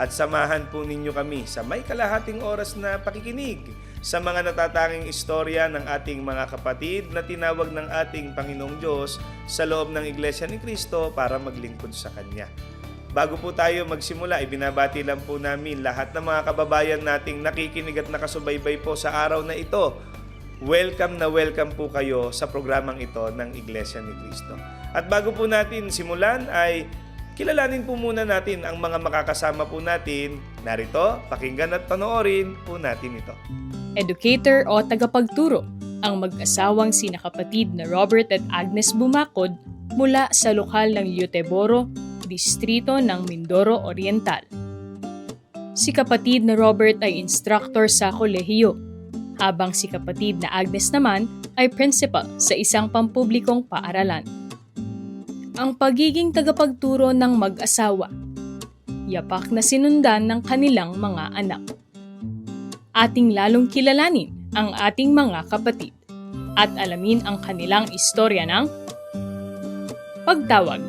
at samahan po ninyo kami sa may kalahating oras na pakikinig sa mga natatanging istorya ng ating mga kapatid na tinawag ng ating Panginoong Diyos sa loob ng Iglesia ni Cristo para maglingkod sa Kanya. Bago po tayo magsimula, ibinabati lang po namin lahat ng mga kababayan nating nakikinig at nakasubaybay po sa araw na ito. Welcome na welcome po kayo sa programang ito ng Iglesia ni Cristo. At bago po natin simulan ay kilalanin po muna natin ang mga makakasama po natin. Narito, pakinggan at panoorin po natin ito. educator o tagapagturo, ang mag-asawang sina kapatid na Robert at Agnes Bumakod mula sa lokal ng Lioteboro, distrito ng Mindoro Oriental. Si kapatid na Robert ay instructor sa kolehiyo, habang si kapatid na Agnes naman ay principal sa isang pampublikong paaralan. Ang pagiging tagapagturo ng mag-asawa, yapak na sinundan ng kanilang mga anak ating lalong kilalanin ang ating mga kapatid at alamin ang kanilang istorya ng pagtawag.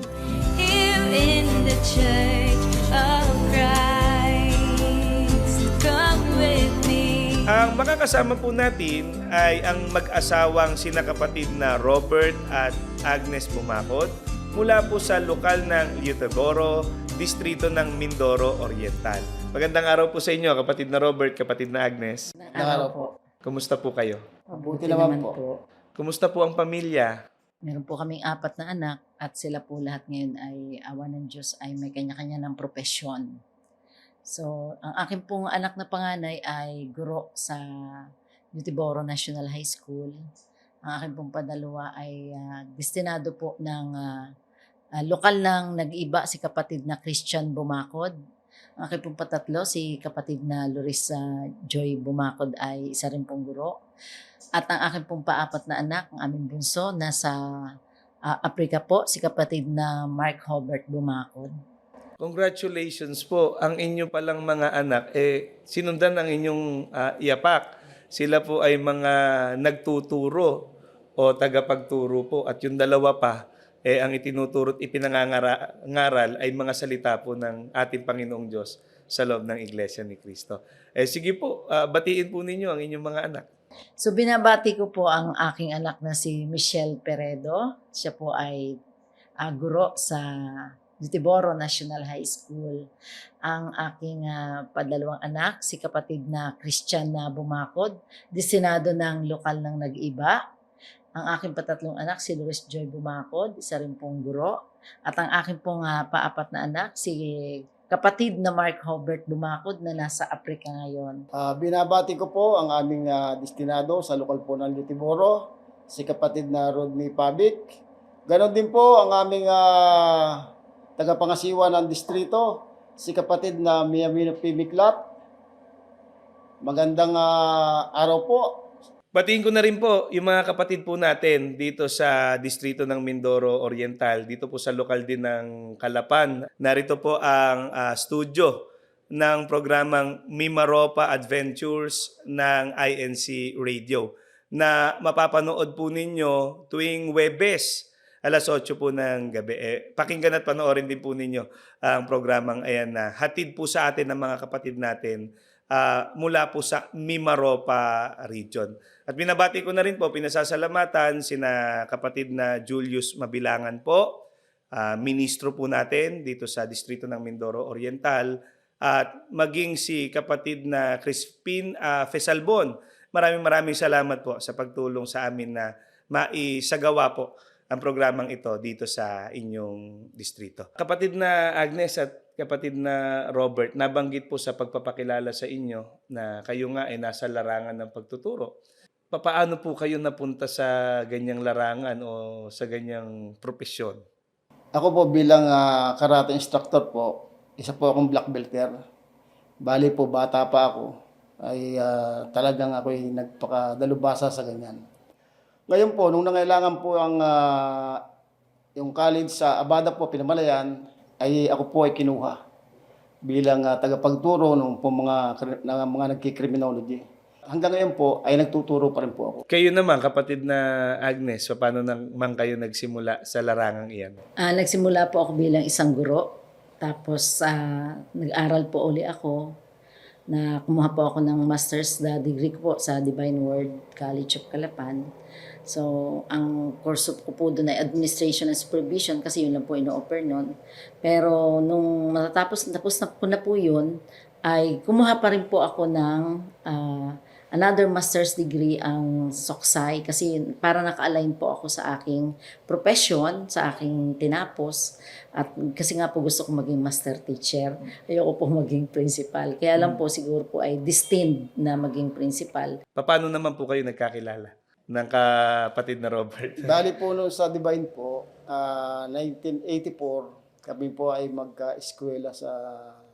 Here in the church of Christ, come with me. Ang makakasama po natin ay ang mag-asawang sina kapatid na Robert at Agnes Bumakod mula po sa lokal ng Liutagoro, distrito ng Mindoro Oriental. Magandang araw po sa inyo, kapatid na Robert, kapatid na Agnes. Araw po. Kumusta po kayo? Mabuti naman, po. po. Kumusta po ang pamilya? Meron po kaming apat na anak at sila po lahat ngayon ay awa ng Diyos ay may kanya-kanya ng profesyon. So, ang akin pong anak na panganay ay guro sa Nutiboro National High School. Ang akin pong padalawa ay ah, destinado po ng ah, ah, lokal ng nag-iba si kapatid na Christian Bumakod. Ang akin pong patatlo si kapatid na Larissa Joy Bumakod ay isa rin pong guro. At ang aking pong paapat na anak, ang aming bunso, nasa ah, Africa po, si kapatid na Mark Hobart Bumakod. Congratulations po. Ang inyo palang mga anak, eh, sinundan ang inyong ah, iyapak. Sila po ay mga nagtuturo o tagapagturo po. At yung dalawa pa, eh, ang itinuturo at ipinangangaral ay mga salita po ng ating Panginoong Diyos sa loob ng Iglesia ni Cristo. Eh, sige po, ah, batiin po ninyo ang inyong mga anak. So binabati ko po ang aking anak na si Michelle Peredo. Siya po ay ah, guro sa Nutiboro National High School. Ang aking ah, padalawang anak, si kapatid na Christian na Bumakod, disenado ng lokal ng nag-iba. Ang aking patatlong anak, si Luis Joy Bumakod, isa rin pong guro. At ang aking pong ah, paapat na anak, si kapatid na Mark Hobart Bumakod na nasa Africa ngayon. Ah, binabati ko po ang aming ah, destinado sa lokal po ng Litiboro, si kapatid na Rodney Pabik. Ganon din po ang aming ah, tagapangasiwa ng distrito, si kapatid na Miyamino Pimiklat. Magandang ah, araw po. Batiin ko na rin po yung mga kapatid po natin dito sa distrito ng Mindoro Oriental, dito po sa lokal din ng Kalapan. Narito po ang ah, studio ng programang Mimaropa Adventures ng INC Radio na mapapanood po ninyo tuwing Webes alas 8 po ng gabi. Eh, pakinggan at panoorin din po ninyo ang programang ayan na hatid po sa atin ng mga kapatid natin ah, mula po sa Mimaropa region. At binabati ko na rin po, pinasasalamatan sina kapatid na Julius Mabilangan po, ah, ministro po natin dito sa distrito ng Mindoro Oriental, at maging si kapatid na Crispin ah, Fesalbon. Maraming maraming salamat po sa pagtulong sa amin na maisagawa po ang programang ito dito sa inyong distrito. Kapatid na Agnes at kapatid na Robert, nabanggit po sa pagpapakilala sa inyo na kayo nga ay nasa larangan ng pagtuturo. Papaano po kayo napunta sa ganyang larangan o sa ganyang propesyon? Ako po bilang ah, karate instructor po, isa po akong black belter. Bali po, bata pa ako, ay ah, talagang ako'y nagpakadalubasa sa ganyan. Ngayon po, nung nangailangan po ang ah, yung college sa Abada po, Pinamalayan, ay ako po ay kinuha bilang ah, tagapagturo ng po mga, ng mga nagkikriminology. Hanggang ngayon po ay nagtuturo pa rin po ako. Kayo naman, kapatid na Agnes, so paano naman kayo nagsimula sa larangang iyan? Ah, nagsimula po ako bilang isang guro. Tapos ah, nag-aral po uli ako na kumuha po ako ng master's na degree ko po sa Divine Word College of Calapan. So, ang course ko po doon ay Administration and Supervision kasi yun lang po ino-offer noon. Pero nung matatapos tapos na ko na po yun, ay kumuha pa rin po ako ng ah, another master's degree ang Soksay kasi para naka-align po ako sa aking profession, sa aking tinapos. At kasi nga po gusto ko maging master teacher. Ayoko po maging principal. Kaya lang po siguro po ay destined na maging principal. Paano naman po kayo nagkakilala ng kapatid na Robert? Bali po nung sa Divine po, ah, 1984, kami po ay magka-eskwela sa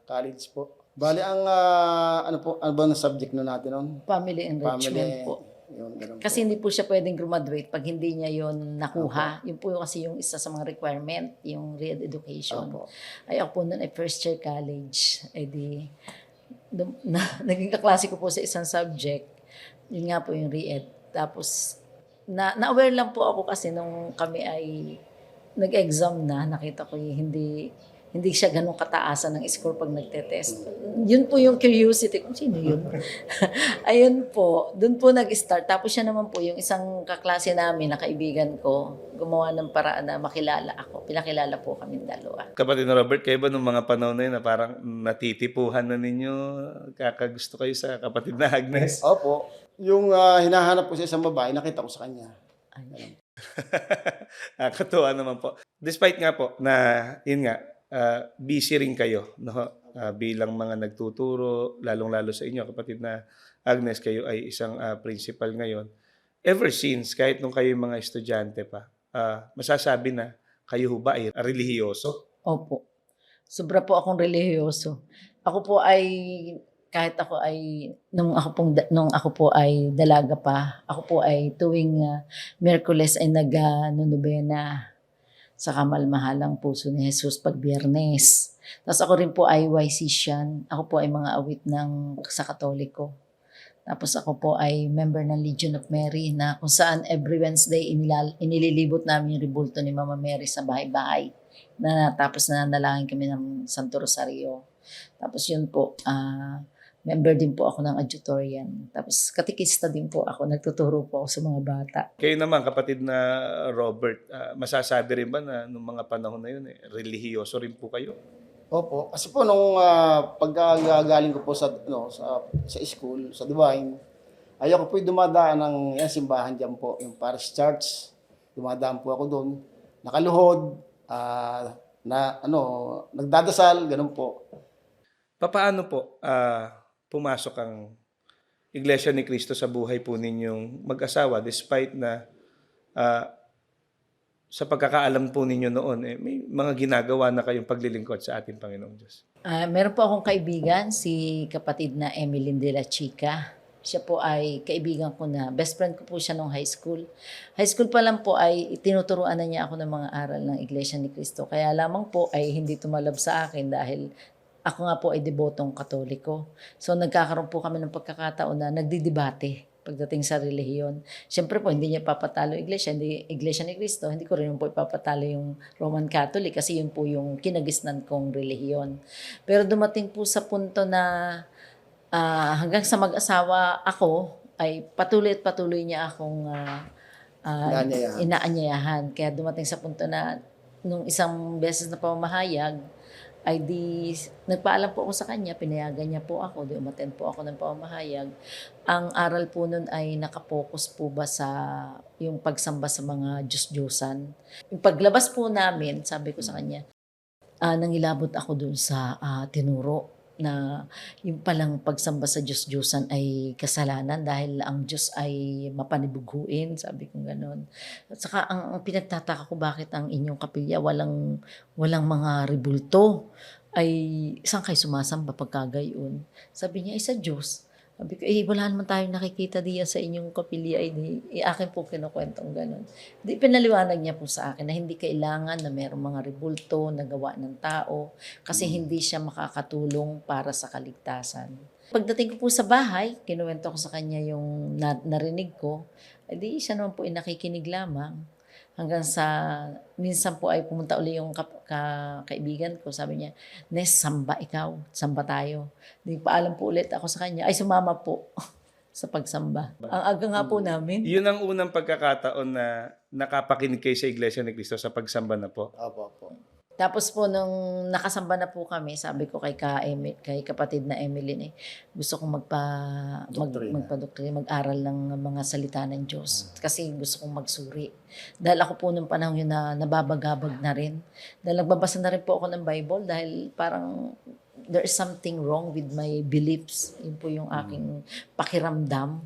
college po. Bali ang ah, ano po, ano ba ang subject na natin noon? Family enrichment Family. po. Yun, ganun po. Kasi hindi po siya pwedeng graduate pag hindi niya yon nakuha. Yun po yung kasi yung isa sa mga requirement, yung re-education. Opo. Ay ako po noon ay first year college. Ay di, dum- na, naging kaklase ko po sa isang subject. Yun nga po yung re-ed. Tapos, na, na-aware lang po ako kasi nung kami ay nag-exam na, nakita ko yung hindi hindi siya ganun kataasan ng score pag nagte-test. Yun po yung curiosity ko. Sino yun? Ayun po, dun po nag-start. Tapos siya naman po, yung isang kaklase namin na kaibigan ko, gumawa ng paraan na makilala ako. Pinakilala po kami dalawa. Kapatid na Robert, kayo ba nung mga panahon na yun na parang natitipuhan na ninyo, kakagusto kayo sa kapatid na Agnes? Opo. Yung ah, hinahanap ko sa isang babae, nakita ko sa kanya. Ah, Katuwa naman po. Despite nga po na, yun nga, ah, busy rin kayo no? Ah, bilang mga nagtuturo, lalong-lalo sa inyo, kapatid na Agnes, kayo ay isang ah, principal ngayon. Ever since, kahit nung kayo yung mga estudyante pa, ah, masasabi na kayo ho ba ay relihiyoso? Opo. Sobra po akong relihiyoso. Ako po ay kahit ako ay nung ako pong nung ako po ay dalaga pa, ako po ay tuwing uh, Miyerkules ay nag-nonobena sa kamalmahalang puso ni Jesus pag Biyernes. Tapos ako rin po ay YCian. Ako po ay mga awit ng sa Katoliko. Tapos ako po ay member ng Legion of Mary na kung saan every Wednesday inilal, inililibot namin yung rebulto ni Mama Mary sa bahay-bahay na tapos na nalangin kami ng Santo Rosario. Tapos yun po, ah, member din po ako ng adjutorian. Tapos katikista din po ako, nagtuturo po ako sa mga bata. Kayo naman, kapatid na Robert, ah, masasabi rin ba na nung mga panahon na yun, eh, relihiyoso rin po kayo? Opo. Kasi po nung uh, pagkagaling ko po sa ano sa sa school, sa Divine, ay ako po dumadaan ng yan, simbahan diyan po, yung Parish Church. Dumadaan po ako doon. Nakaluhod, ah, na ano, nagdadasal, ganun po. Papaano po ah, pumasok ang Iglesia ni Cristo sa buhay po ninyong mag-asawa despite na ah, sa pagkakaalam po ninyo noon, eh, may mga ginagawa na kayong paglilingkod sa ating Panginoong Diyos. Ah, meron po akong kaibigan, si kapatid na Emilyn de la Chica. Siya po ay kaibigan ko na, best friend ko po siya nung high school. High school pa lang po ay tinuturuan na niya ako ng mga aral ng Iglesia ni Cristo. Kaya lamang po ay hindi tumalab sa akin dahil ako nga po ay debotong katoliko. So nagkakaroon po kami ng pagkakataon na nagdidebate pagdating sa relihiyon. Siyempre po, hindi niya papatalo iglesia, hindi iglesia ni Cristo, hindi ko rin po ipapatalo yung Roman Catholic kasi yun po yung kinagisnan kong relihiyon. Pero dumating po sa punto na ah, hanggang sa mag-asawa ako, ay patuloy at patuloy niya akong ah, Inaanyayahan. inaanyayahan. Kaya dumating sa punto na nung isang beses na pamahayag, ay di nagpaalam po ako sa kanya, pinayagan niya po ako, di umaten po ako ng pamahayag. Ang aral po nun ay nakapokus po ba sa yung pagsamba sa mga Diyos-Diyosan. Yung paglabas po namin, sabi ko sa kanya, ah, nangilabot ako dun sa ah, tinuro na yung palang pagsamba sa Diyos-Diyosan ay kasalanan dahil ang Diyos ay mapanibughuin, sabi ko ganon. At saka ang, ang pinagtataka ko bakit ang inyong kapilya walang walang mga rebulto. ay isang kayo sumasamba pagka gayon. Sabi niya, isa Diyos. Sabi ko, eh, wala naman tayong nakikita diyan sa inyong kapilya. Eh, di, eh, akin po kinukwentong ganun. Di, pinaliwanag niya po sa akin na hindi kailangan na mayroong mga rebulto na gawa ng tao kasi hindi siya makakatulong para sa kaligtasan. Pagdating ko po sa bahay, kinuwento ko sa kanya yung na- narinig ko, eh, di siya naman po ay nakikinig lamang. Hanggang sa, minsan po ay pumunta uli yung kap- ka- kaibigan ko, sabi niya, Nes, samba ikaw, samba tayo. Di paalam po ulit ako sa kanya, ay sumama po sa pagsamba. Ang aga nga po namin. Yun ang unang pagkakataon na nakapakinig kayo sa Iglesia ni Cristo sa pagsamba na po. Opo, opo. Tapos po nung nakasamba na po kami, sabi ko kay ka Emi- kay kapatid na Emeline eh, gusto kong magpa mag, Doktrina. magpadoktrina, mag-aral ng mga salita ng Diyos kasi gusto kong magsuri. Dahil ako po nung panahon yun na nababagabag na rin. Dahil nagbabasa na rin po ako ng Bible dahil parang there is something wrong with my beliefs. Yun po yung aking pakiramdam.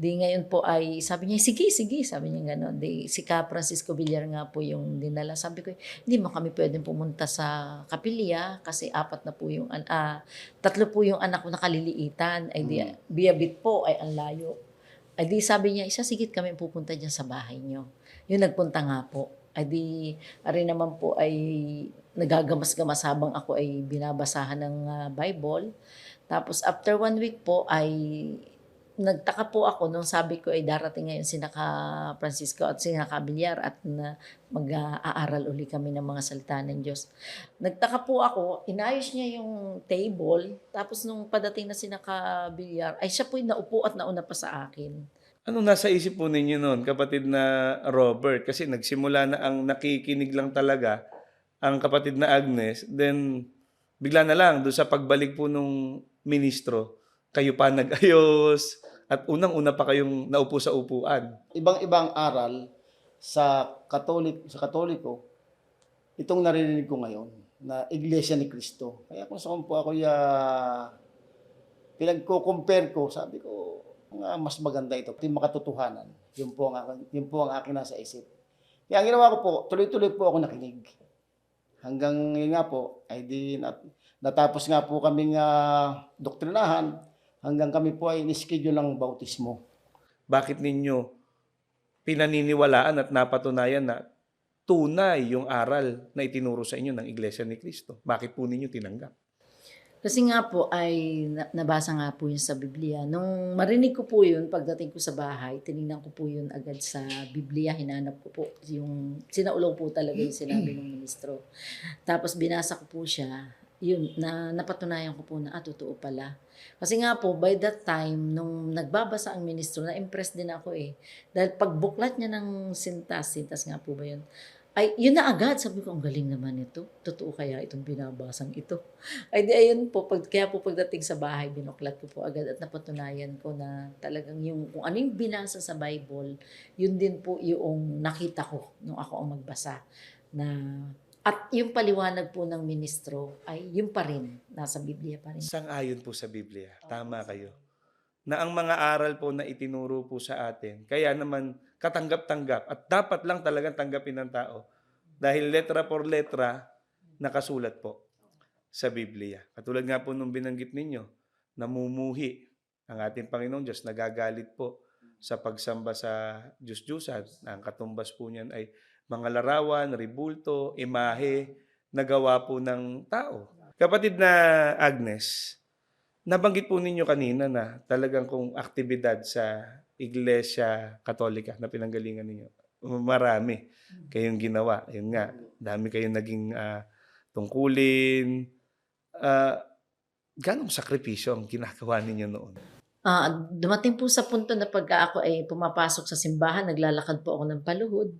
Di ngayon po ay, sabi niya, sige, sige, sabi niya gano'n. Di, si Ka Francisco Villar nga po yung dinala. Sabi ko, hindi mo kami pwedeng pumunta sa kapilya kasi apat na po yung, an- ah, tatlo po yung anak ko nakaliliitan. Ay di, biyabit po ay ang layo. Ay di sabi niya, isa sigit kami pupunta dyan sa bahay niyo. Yung nagpunta nga po. Ay di, ari naman po ay nagagamas-gamas habang ako ay binabasahan ng ah, Bible. Tapos after one week po ay nagtaka po ako nung sabi ko ay darating ngayon si Naka Francisco at si Naka Villar at na mag-aaral uli kami ng mga salita ng Diyos. Nagtaka po ako, inayos niya yung table, tapos nung padating na si Naka Villar, ay siya po yung naupo at nauna pa sa akin. Anong nasa isip po ninyo noon, kapatid na Robert? Kasi nagsimula na ang nakikinig lang talaga ang kapatid na Agnes. Then, bigla na lang, doon sa pagbalik po nung ministro, kayo pa nag-ayos. At unang-una pa kayong naupo sa upuan. Ibang-ibang aral sa Katolik sa Katoliko itong naririnig ko ngayon na Iglesia ni Cristo. Kaya kung saan po ako ya pinagko-compare ko, sabi ko, nga mas maganda ito. Yung makatotohanan. Yun po ang aking, yun po ang aking nasa isip. Kaya ang ginawa ko po, tuloy-tuloy po ako nakinig. Hanggang yun nga po, ay di nat- natapos nga po kaming ah, doktrinahan, hanggang kami po ay in-schedule ng bautismo. Bakit ninyo pinaniniwalaan at napatunayan na tunay yung aral na itinuro sa inyo ng Iglesia ni Cristo? Bakit po ninyo tinanggap? Kasi nga po ay na- nabasa nga po yun sa Biblia. Nung marinig ko po yun, pagdating ko sa bahay, tinignan ko po yun agad sa Biblia, hinanap ko po yung, sinaulo po talaga yung sinabi ng ministro. Tapos binasa ko po siya, yun, na napatunayan ko po na, ah, totoo pala. Kasi nga po, by that time, nung nagbabasa ang ministro, na-impress din ako eh. Dahil pagbuklat niya ng sintas, sintas nga po ba yun, ay, yun na agad. Sabi ko, ang galing naman ito. Totoo kaya itong binabasang ito. Ay di ayun po, pag, kaya po pagdating sa bahay, binuklat ko po agad at napatunayan ko na talagang yung, kung ano yung binasa sa Bible, yun din po yung nakita ko nung ako ang magbasa. Na, at yung paliwanag po ng ministro ay yun pa rin, nasa Biblia pa rin. Sang-ayon po sa Biblia. Tama kayo. Na ang mga aral po na itinuro po sa atin, kaya naman katanggap-tanggap at dapat lang talagang tanggapin ng tao dahil letra por letra nakasulat po sa Biblia. Katulad nga po nung binanggit ninyo, namumuhi ang ating Panginoong Diyos, nagagalit po sa pagsamba sa Diyos-Diyusan. Ang katumbas po niyan ay mga larawan, ribulto, imahe, na gawa po ng tao. Kapatid na Agnes, nabanggit po ninyo kanina na talagang kung aktibidad sa Iglesia Katolika na pinanggalingan ninyo, marami kayong ginawa. Yun nga, dami kayong naging ah, tungkulin. Uh, ganong sakripisyo ang ginagawa ninyo noon? Ah, dumating po sa punto na pagka ako ay pumapasok sa simbahan, naglalakad po ako ng paluhod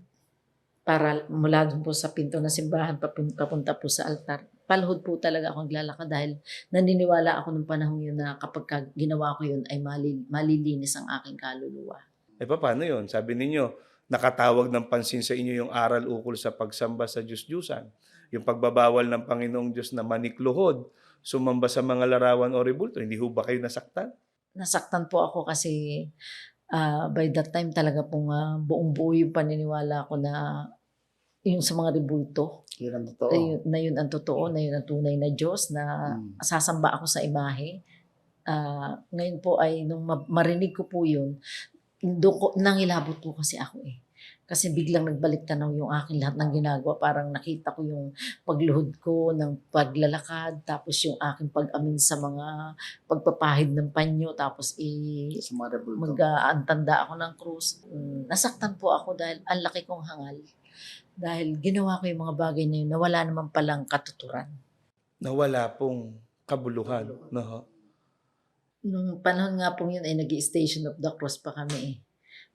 para mula doon po sa pinto ng simbahan papun- papunta po sa altar. Paluhod po talaga ako naglalakad dahil naniniwala ako nung panahon yun na kapag ka ginawa ko yun ay mali- malilinis ang aking kaluluwa. Eh paano yun? Sabi ninyo, nakatawag ng pansin sa inyo yung aral ukol sa pagsamba sa Diyos-Diyusan. Yung pagbabawal ng Panginoong Diyos na manikluhod, sumamba sa mga larawan o ribulto. Hindi ho ba kayo nasaktan? Nasaktan po ako kasi ah, by that time talaga pong ah, buong buo yung paniniwala ko na yung sa mga ribulto. Yun ang totoo. na yun, na yun ang totoo, na yun ang tunay na Diyos, na Mm. sasamba ako sa imahe. Ah, ngayon po ay, nung ma- marinig ko po yun, ko, nangilabot po kasi ako eh. Kasi biglang nagbalik tanaw yung akin lahat ng ginagawa. Parang nakita ko yung pagluhod ko ng paglalakad, tapos yung aking pag-amin sa mga pagpapahid ng panyo, tapos i mag-aantanda ako ng krus. Mm, nasaktan po ako dahil ang laki kong hangal. Dahil ginawa ko yung mga bagay na yun na wala naman palang katuturan. Nawala pong kabuluhan. No? ho? Nung panahon nga pong yun ay nag station of the Cross pa kami eh.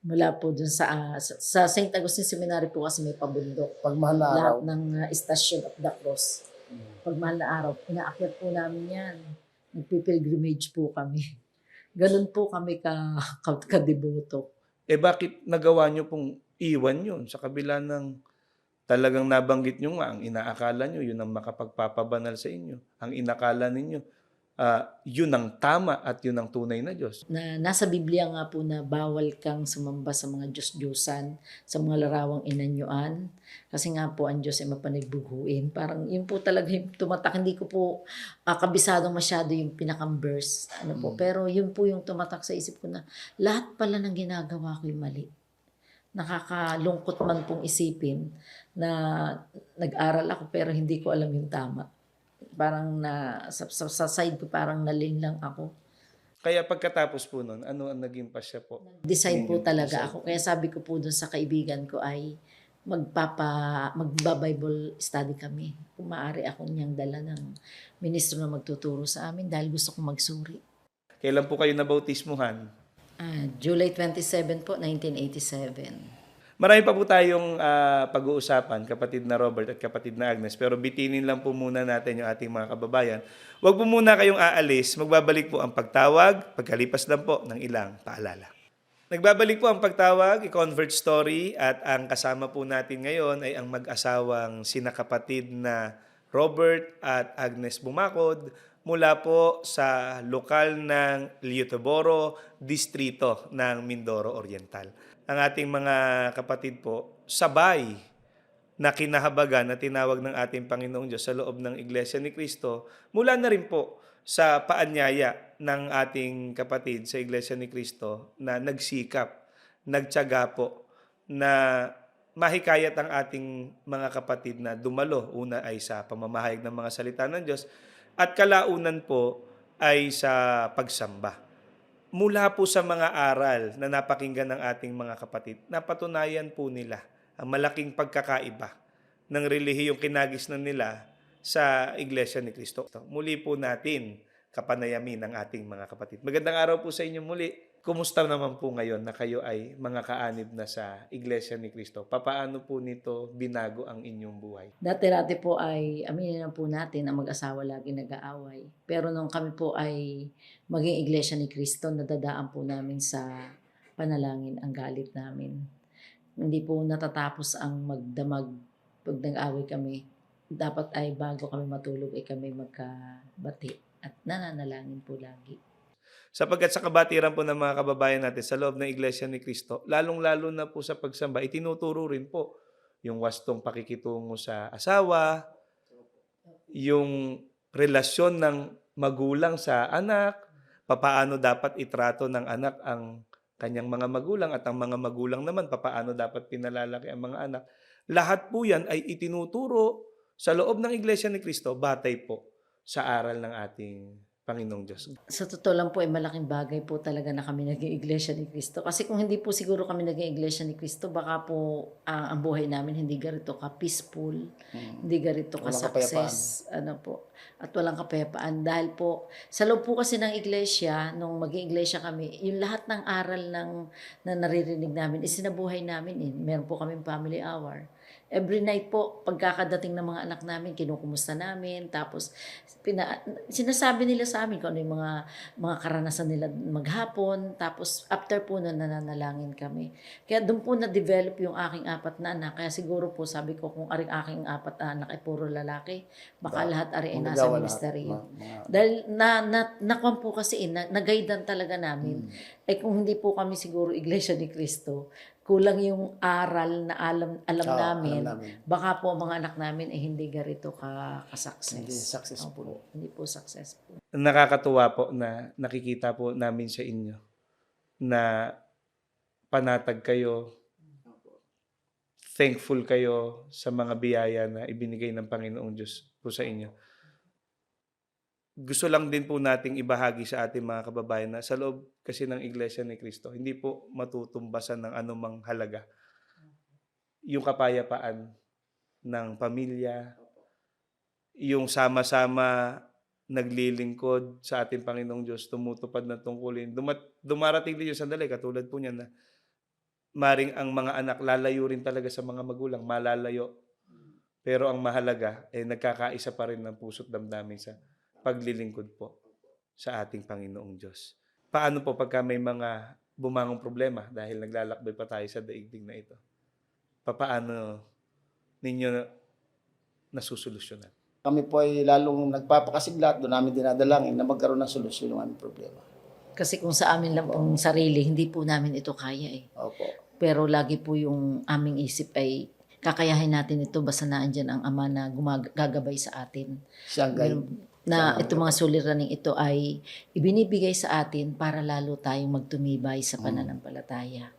Mula po dun sa, ah, sa, St. Agustin Seminary po kasi may pabundok. Pag mahal na araw. Lahat ng ah, Station of the Cross. Mm. Pag mahal na araw, inaakyat po namin yan. Nagpipilgrimage po kami. Ganun po kami ka, ka, kadeboto. Eh bakit nagawa nyo pong iwan yun sa kabila ng talagang nabanggit nyo nga, ang inaakala nyo, yun ang makapagpapabanal sa inyo. Ang inakala ninyo, ah, yun ang tama at yun ang tunay na Diyos. na nasa Biblia nga po na bawal kang sumamba sa mga Diyos-Diyosan, sa mga larawang inanyuan. Kasi nga po ang Diyos ay mapanigbuguin. Parang yun po talaga yung tumatak. Hindi ko po ah, kabisado masyado yung pinakang verse. Ano po. Mm. Pero yun po yung tumatak sa isip ko na lahat pala ng ginagawa ko yung mali. Nakakalungkot man pong isipin na nag-aral ako pero hindi ko alam yung tama. Parang na sa, sa, sa side ko parang nalin lang ako. Kaya pagkatapos po nun, ano ang naging pasya po? Decide po talaga ako. Kaya sabi ko po dun sa kaibigan ko ay magpapa magba-Bible study kami. Kung maaari ako niyang dala ng ministro na magtuturo sa amin dahil gusto kong magsuri. Kailan po kayo nabautismuhan? Ah, July 27 po, 1987. Marami pa po tayong ah, pag-uusapan, kapatid na Robert at kapatid na Agnes, pero bitinin lang po muna natin yung ating mga kababayan. Huwag po muna kayong aalis, magbabalik po ang pagtawag, pagkalipas lang po ng ilang paalala. Nagbabalik po ang pagtawag, i-convert story, at ang kasama po natin ngayon ay ang mag-asawang sina kapatid na Robert at Agnes Bumakod mula po sa lokal ng Liotoboro, distrito ng Mindoro Oriental. Ang ating mga kapatid po, sabay na kinahabagan na tinawag ng ating Panginoong Diyos sa loob ng Iglesia ni Cristo, mula na rin po sa paanyaya ng ating kapatid sa Iglesia ni Cristo na nagsikap, nagtyaga po na mahikayat ang ating mga kapatid na dumalo. Una ay sa pamamahayag ng mga salita ng Diyos at kalaunan po ay sa pagsamba. Mula po sa mga aral na napakinggan ng ating mga kapatid, napatunayan po nila ang malaking pagkakaiba ng relihiyong kinagis na nila sa Iglesia ni Cristo. Muli po natin kapanayamin ang ating mga kapatid. Magandang araw po sa inyo muli. Kumusta naman po ngayon na kayo ay mga kaanib na sa Iglesia ni Cristo? Papaano po nito binago ang inyong buhay? Dati-dati po ay, aminin na po natin, ang mag-asawa lagi nag-aaway. Pero nung kami po ay maging iglesia ni Kristo, nadadaan po namin sa panalangin ang galit namin. Hindi po natatapos ang magdamag pag nag-away kami. Dapat ay bago kami matulog ay kami magkabati at nananalangin po lagi. Sapagkat sa kabatiran po ng mga kababayan natin sa loob ng Iglesia ni Cristo, lalong-lalo na po sa pagsamba, itinuturo rin po yung wastong pakikitungo sa asawa, yung relasyon ng magulang sa anak, papaano dapat itrato ng anak ang kanyang mga magulang at ang mga magulang naman papaano dapat pinalalaki ang mga anak. Lahat po yan ay itinuturo sa loob ng Iglesia ni Cristo batay po sa aral ng ating Panginoong Diyos. Sa totoo lang po, ay malaking bagay po talaga na kami naging iglesia ni Cristo. Kasi kung hindi po siguro kami naging iglesia ni Cristo, baka po ah, ang buhay namin hindi ganito ka-peaceful, Mm. hindi ganito Walang ka-success. Ano po, at walang kapayapaan. Dahil po, sa loob po kasi ng iglesia, nung maging iglesia kami, yung lahat ng aral ng, na naririnig namin, isinabuhay namin. Eh. Meron po kaming family hour. Every night po, pagkakadating ng mga anak namin, kinukumusta namin. Tapos, pina, sinasabi nila sa amin kung ano yung mga, mga karanasan nila maghapon. Tapos, after po na nananalangin kami. Kaya doon po na-develop yung aking apat na anak. Kaya siguro po, sabi ko, kung aring aking apat na anak ay puro lalaki, baka Ba- lahat ari ay nasa ministeryo. mga- mga- Dahil na, na, nakuha po kasi, na, nagaidan talaga namin. Mm. Eh kung hindi po kami siguro Iglesia ni Cristo, kulang yung aral na alam alam Ah, namin, alam namin. baka po ang mga anak namin ay hindi ganito ka ka-success. Hindi successful. Opo, hindi po successful. Nakakatuwa po na nakikita po namin sa inyo na panatag kayo, thankful kayo sa mga biyaya na ibinigay ng Panginoong Diyos po sa inyo. Gusto lang din po nating ibahagi sa ating mga kababayan na sa loob kasi ng Iglesia ni Cristo, hindi po matutumbasan ng anumang halaga yung kapayapaan ng pamilya, yung sama-sama naglilingkod sa ating Panginoong Diyos, tumutupad ng tungkulin. Dumat, dumarating din yung sandali, katulad po niya na maring ang mga anak lalayo rin talaga sa mga magulang, malalayo. Pero ang mahalaga, eh, nagkakaisa pa rin ng puso't damdamin sa paglilingkod po sa ating Panginoong Diyos. Paano po pagka may mga bumangong problema dahil naglalakbay pa tayo sa daigdig na ito? Papaano ninyo nasusolusyonan? Kami po ay lalong nagpapakasiglat, doon namin dinadalangin na magkaroon ng solusyon ng aming problema. Kasi kung sa amin lang ang sarili, hindi po namin ito kaya eh. Opo. Pero lagi po yung aming isip ay kakayahin natin ito basta naandyan ang ama na gumagagabay sa atin. Siyang guide. Na itong mga suliraning ito ay ibinibigay sa atin para lalo tayong magtumibay sa pananampalataya.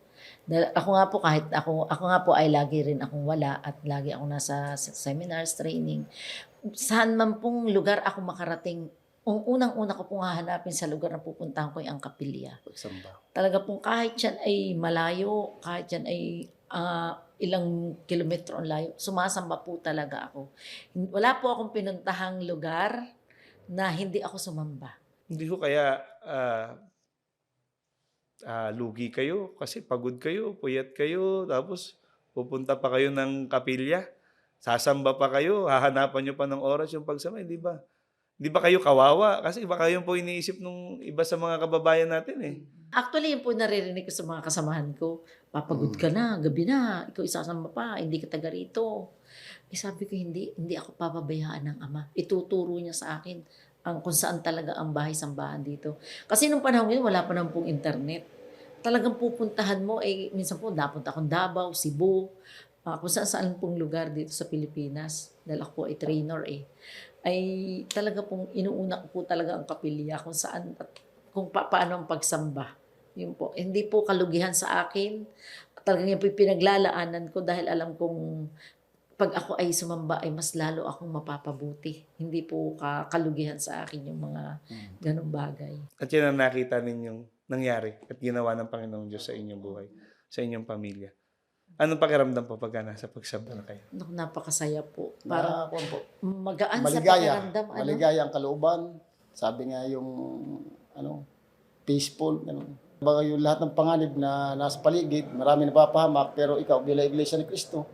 Dahil ako nga po kahit ako ako nga po ay lagi rin akong wala at lagi ako nasa seminars, training. Saan man pong lugar ako makarating, ang unang-una ko pong hahanapin sa lugar na pupuntahan ko ay ang kapilya Pagsamba. talaga pong kahit yan ay malayo, kahit yan ay ah, ilang kilometro ang layo, sumasamba po talaga ako. Wala po akong pinuntahang lugar na hindi ako sumamba. Hindi ko kaya ah, ah, lugi kayo kasi pagod kayo, puyat kayo, tapos pupunta pa kayo ng kapilya, sasamba pa kayo, hahanapan nyo pa ng oras yung pagsama, di ba? Di ba kayo kawawa? Kasi baka yun po iniisip nung iba sa mga kababayan natin eh. Actually, yun po naririnig ko sa mga kasamahan ko. Papagod ka na, gabi na, ikaw isasama pa, hindi ka taga rito. Eh sabi ko, hindi, hindi ako papabayaan ng ama. Ituturo niya sa akin ang kung saan talaga ang bahay-sambahan dito. Kasi nung panahon yun, wala pa naman pong internet. Talagang pupuntahan mo, eh, minsan po, napunta akong Davao, Cebu, ah, kung saan saan pong lugar dito sa Pilipinas. Dahil ako po ay trainer eh. Ay talaga pong inuuna ko po talaga ang kapilya kung saan at kung pa- paano ang pagsamba. Yun po. Hindi po kalugihan sa akin. Talagang po yung pinaglalaanan ko dahil alam kong pag ako ay sumamba ay mas lalo akong mapapabuti. Hindi po ka kalugihan sa akin yung mga ganong bagay. At yan ang nakita ninyong nangyari at ginawa ng Panginoong Diyos sa inyong buhay, sa inyong pamilya. Anong pakiramdam po pagka nasa pagsamba na kayo? Naku, napakasaya po. Para Parang magaan sa maligaya. pakiramdam. Ano? Maligaya ang kalooban. Sabi nga yung ano, peaceful. Ganun. Baga yung lahat ng panganib na nasa paligid, marami napapahamak, pero ikaw bilang Iglesia ni Cristo,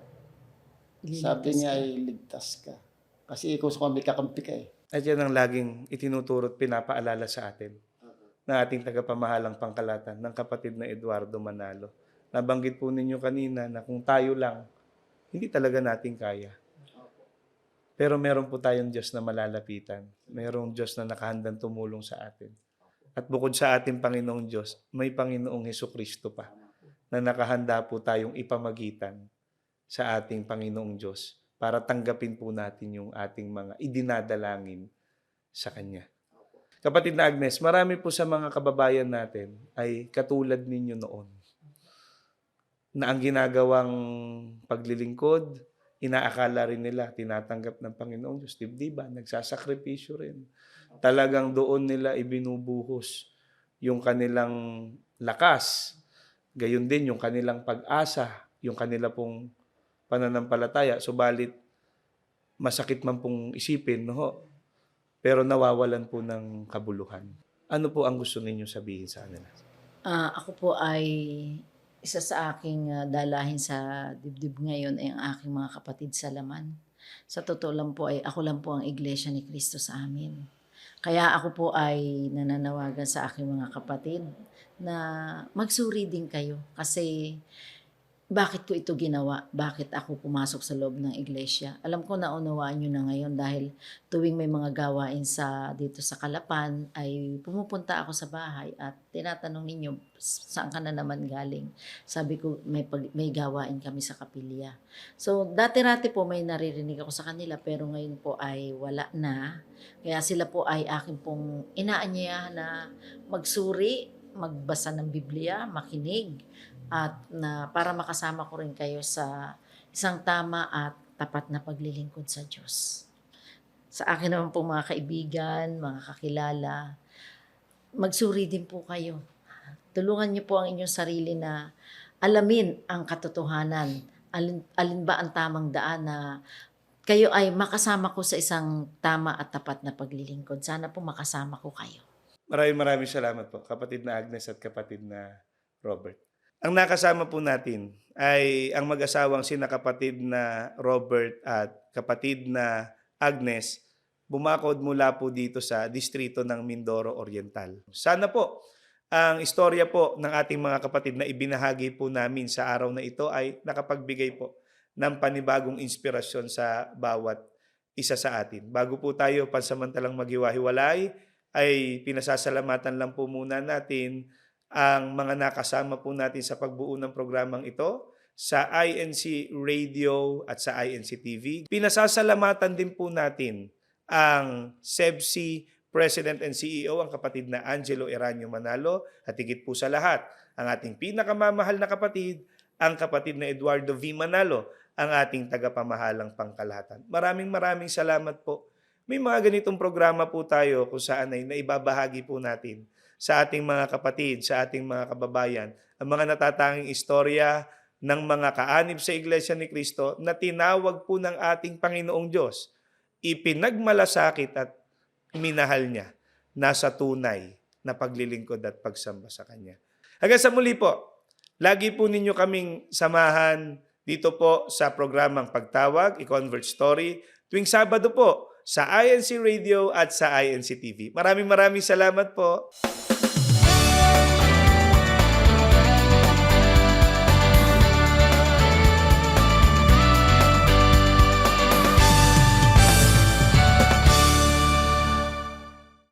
sabi niya ka. ay ligtas ka. Kasi ikaw sa may kakampi ka eh. At yan ang laging itinuturo at pinapaalala sa atin ng ating tagapamahalang pangkalatan ng kapatid na Eduardo Manalo. Nabanggit po ninyo kanina na kung tayo lang, hindi talaga natin kaya. Pero meron po tayong Diyos na malalapitan. Merong Diyos na nakahandang tumulong sa atin. At bukod sa ating Panginoong Diyos, may Panginoong Heso Kristo pa na nakahanda po tayong ipamagitan sa ating Panginoong Diyos para tanggapin po natin yung ating mga idinadalangin sa Kanya. Kapatid na Agnes, marami po sa mga kababayan natin ay katulad ninyo noon na ang ginagawang paglilingkod, inaakala rin nila, tinatanggap ng Panginoong Diyos, dibdiba, nagsasakripisyo rin. Talagang doon nila ibinubuhos yung kanilang lakas, gayon din yung kanilang pag-asa, yung kanila pong pananampalataya. Subalit, masakit man pong isipin, no? pero nawawalan po ng kabuluhan. Ano po ang gusto ninyo sabihin sa kanila? Ah, ako po ay isa sa aking ah, dalahin sa dibdib ngayon ay ang aking mga kapatid sa laman. Sa totoo lang po ay ako lang po ang iglesia ni Kristo sa amin. Kaya ako po ay nananawagan sa aking mga kapatid na magsuri din kayo kasi bakit ko ito ginawa? Bakit ako pumasok sa loob ng iglesia? Alam ko na unawaan nyo na ngayon dahil tuwing may mga gawain sa dito sa Kalapan ay pumupunta ako sa bahay at tinatanong ninyo saan ka na naman galing. Sabi ko may pag, may gawain kami sa kapilya. So dati-rati po may naririnig ako sa kanila pero ngayon po ay wala na. Kaya sila po ay akin pong inaanyayahan na magsuri, magbasa ng Biblia, makinig at na para makasama ko rin kayo sa isang tama at tapat na paglilingkod sa Diyos. Sa akin naman po mga kaibigan, mga kakilala, magsuri din po kayo. Tulungan niyo po ang inyong sarili na alamin ang katotohanan. Alin, alin ba ang tamang daan na kayo ay makasama ko sa isang tama at tapat na paglilingkod. Sana po makasama ko kayo. Maraming maraming salamat po, kapatid na Agnes at kapatid na Robert. Ang nakasama po natin ay ang mag-asawang sina kapatid na Robert at kapatid na Agnes bumakod mula po dito sa distrito ng Mindoro Oriental. Sana po ang istorya po ng ating mga kapatid na ibinahagi po namin sa araw na ito ay nakapagbigay po ng panibagong inspirasyon sa bawat isa sa atin. Bago po tayo pansamantalang maghiwa-hiwalay, ay pinasasalamatan lang po muna natin ang mga nakasama po natin sa pagbuo ng programang ito sa INC Radio at sa INC TV. Pinasasalamatan din po natin ang SEBC President and CEO, ang kapatid na Angelo Eranio Manalo, at higit po sa lahat, ang ating pinakamamahal na kapatid, ang kapatid na Eduardo V. Manalo, ang ating tagapamahalang pangkalahatan. Maraming maraming salamat po. May mga ganitong programa po tayo kung saan ay naibabahagi po natin sa ating mga kapatid, sa ating mga kababayan, ang mga natatanging istorya ng mga kaanib sa Iglesia ni Cristo na tinawag po ng ating Panginoong Diyos. Ipinagmalasakit at minahal niya nasa tunay na paglilingkod at pagsamba sa Kanya. Hanggang sa muli po, lagi po ninyo kaming samahan dito po sa programang Pagtawag, i-Convert Story, tuwing Sabado po sa INC Radio at sa INC TV. Maraming maraming salamat po.